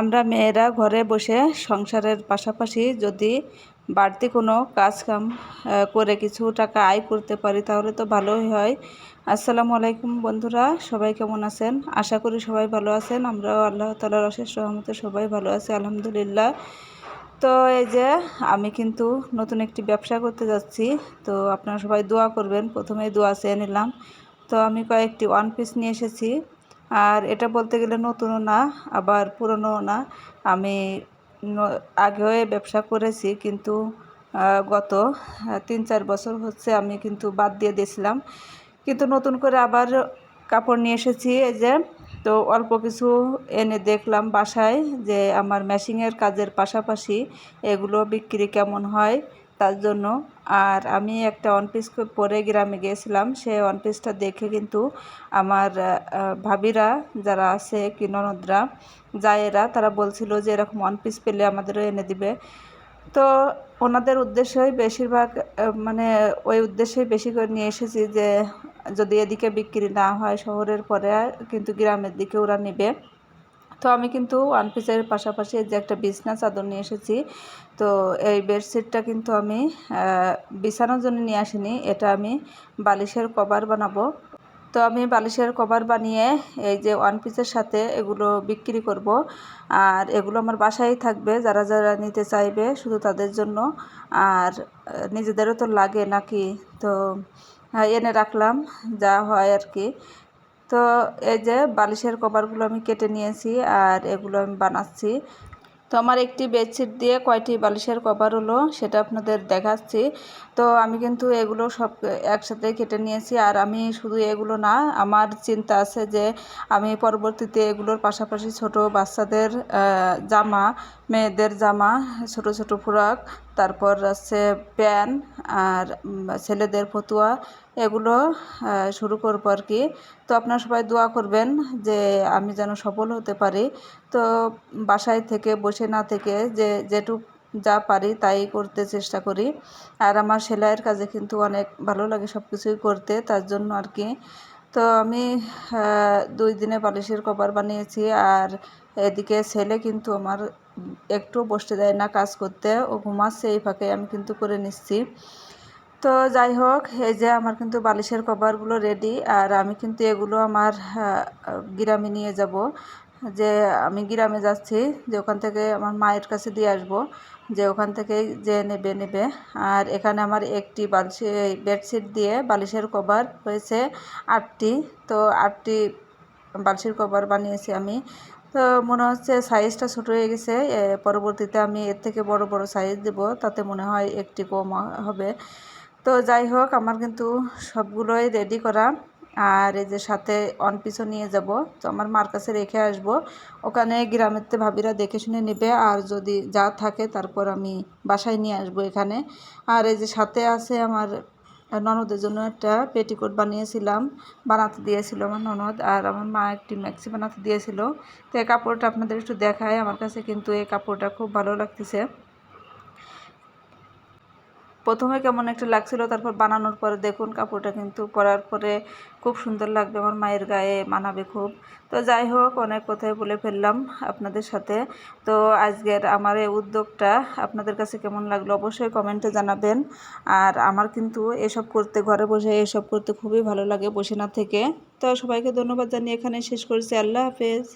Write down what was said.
আমরা মেয়েরা ঘরে বসে সংসারের পাশাপাশি যদি বাড়তি কোনো কাজ কাম করে কিছু টাকা আয় করতে পারি, তাহলে তো ভালোই হয়। আসসালামু আলাইকুম বন্ধুরা, সবাই কেমন আছেন? আশা করি সবাই ভালো আছেন। আমরাও আল্লাহ তালার অশেষ রহমতে সবাই ভালো আছি, আলহামদুলিল্লাহ। তো এই যে আমি কিন্তু নতুন একটি ব্যবসা করতে যাচ্ছি, তো আপনারা সবাই দোয়া করবেন। প্রথমে দোয়া চেয়ে নিলাম। তো আমি কয়েকটি ওয়ান পিস নিয়ে এসেছি। আর এটা বলতে গেলে নতুনও না, আবার পুরনোও না। আমি আগেও ব্যবসা করেছি, কিন্তু গত তিন চার বছর হচ্ছে আমি কিন্তু বাদ দিয়ে দিয়েছিলাম। কিন্তু নতুন করে আবার কাপড় নিয়ে এসেছি এই যে। তো অল্প কিছু এনে দেখলাম বাসায় যে আমার ম্যাশিংয়ের কাজের পাশাপাশি এগুলো বিক্রি কেমন হয় তার জন্য। আর আমি একটা ওয়ান পিস পরে গ্রামে গিয়েছিলাম সেই ওয়ান পিসটা দেখে কিন্তু আমার ভাবিরা যারা আছে কি ননদরা, জায়েরা, তারা বলছিল যে এরকম ওয়ান পিস পেলে আমাদেরও এনে দিবে। তো ওনাদের উদ্দেশ্যই বেশিরভাগ মানে ওই উদ্দেশ্যেই বেশি করে নিয়ে এসেছি যে যদি এদিকে বিক্রি না হয় শহরের পরে, কিন্তু গ্রামের দিকে ওরা নেবে। তো আমি কিন্তু ওয়ান পিসের পাশাপাশি যে একটা বিছনা চাদর নিয়ে এসেছি, তো এই বেডশিটটা কিন্তু আমি বিছানোর জন্য নিয়ে আসিনি, এটা আমি বালিশের কভার বানাবো। তো আমি বালিশের কভার বানিয়ে এই যে ওয়ান পিসের সাথে এগুলো বিক্রি করব। আর এগুলো আমার বাসায় থাকবে, যারা যারা নিতে চাইবে শুধু তাদের জন্য। আর নিজেদেরও তো লাগে নাকি? তো এনে রাখলাম, যা হয় আর কি। তো এই যে বালিশের কভারগুলো আমি কেটে নিয়েছি আর এগুলো আমি বানাচ্ছি। তো আমার একটি বেডশিট দিয়ে কয়টি বালিশের কভার হলো সেটা আপনাদের দেখাচ্ছি। তো আমি কিন্তু এগুলো সব একসাথে কেটে নিয়েছি আর আমি শুধু এগুলো না, আমার চিন্তা আছে যে আমি পরবর্তীতে এগুলোর পাশাপাশি ছোট বাচ্চাদের জামা, মেয়েদের জামা, ছোট ছোট ফ্রক তারপর আছে প্যান্ট আর ছেলেদের ফতুয়া, এগুলো শুরু করব আর কি। তো আপনারা সবাই দোয়া করবেন যে আমি যেন সফল হতে পারি। তো বাসায় থেকে, বসে না থেকে, যে যেটুক যা পারি তাই করতে চেষ্টা করি। আর আমার সেলাইয়ের কাজে কিন্তু অনেক ভালো লাগে সব কিছুই করতে, তার জন্য আর কি। তো আমি দুই দিনে বালিশের কভার বানিয়েছি। আর এদিকে ছেলে কিন্তু আমার একটু বসতে দেয় না কাজ করতে। ও ঘুমাচ্ছে, এই ফাঁকে আমি কিন্তু করে নিচ্ছি। তো যাই হোক, এই যে আমার কিন্তু বালিশের কভারগুলো রেডি আর আমি কিন্তু এগুলো আমার গ্রামে নিয়ে যাব। যে আমি গ্রামে যাচ্ছি, যে ওখান থেকে আমার মায়ের কাছে দিয়ে আসব, যে ওখান থেকে যে নেবে নেবে। আর এখানে আমার একটি বালিশ বেডশিট দিয়ে বালিশের কভার হয়েছে আটটি। তো আটটি বালিশের কভার বানিয়েছি আমি। তো মনে হচ্ছে সাইজটা ছোটো হয়ে গেছে পরবর্তীতে আমি এর থেকে বড় বড় সাইজ দেব, তাতে মনে হয় একটি কম হবে। তো যাই হোক, আমার কিন্তু সবগুলোই রেডি করা। আর এই যে সাথে অন পিছও নিয়ে যাব, তো আমার মার কাছে রেখে আসব। ওখানে গ্রামেরতে ভাবিরা দেখে শুনে নেবে, আর যদি যা থাকে তারপর আমি বাসায় নিয়ে আসব এখানে। আর এই যে সাথে আছে আমার ননদের জন্য একটা পেটিকোট বানিয়েছিলাম, বানাতে দিয়েছিল আমার ননদ আর আমার মা একটি ম্যাক্সি বানাতে দিয়েছিল। তো এই কাপড়টা আপনাদের একটু দেখায় আমার কাছে কিন্তু এই কাপড়টা খুব ভালো লাগতেছে। প্রথমে কেমন একটা লাগছিল, তারপর বানানোর পরে দেখুন কাপড়টা কিন্তু পরার পরে খুব সুন্দর লাগবে, আমার মায়ের গায়ে মানাবে খুব। তো যাই হোক, অনেক কথাই বলে ফেললাম আপনাদের সাথে। তো আজকের আমার এই উদ্যোগটা আপনাদের কাছে কেমন লাগল অবশ্যই কমেন্টে জানাবেন। আর আমার কিন্তু এসব করতে, ঘরে বসে এসব করতে খুবই ভালো লাগে বসে না থেকে। তো সবাইকে ধন্যবাদ জানিয়ে এখানে শেষ করছি। আল্লাহ হাফেজ।